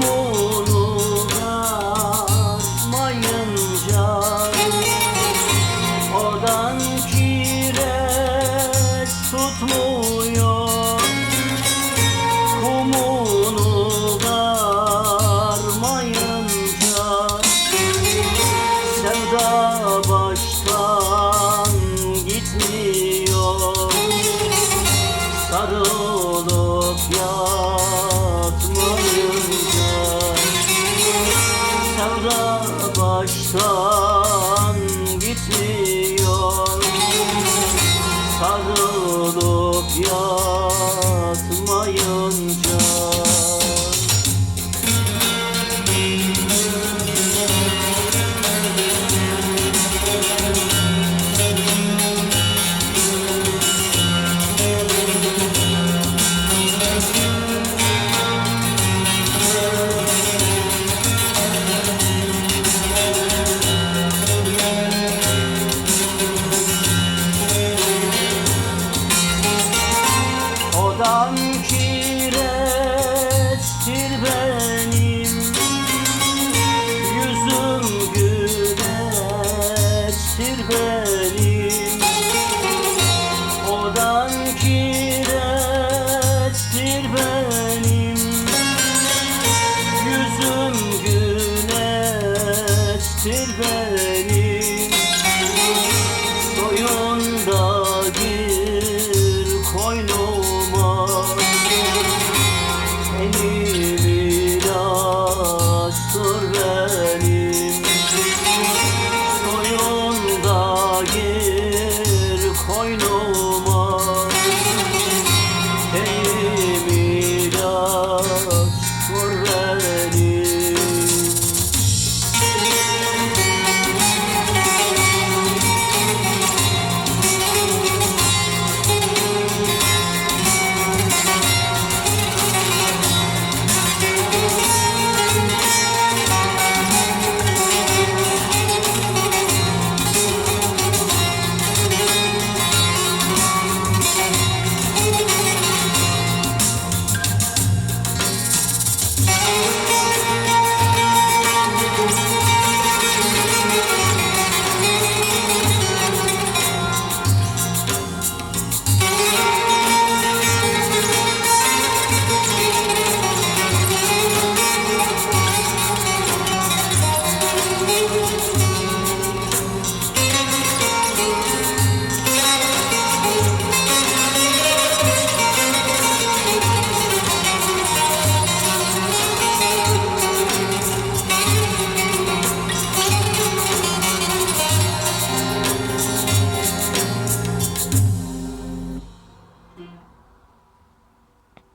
Kumunu varmayınca Odam baştan gitmiyor Sarılıp yatmayınca sanki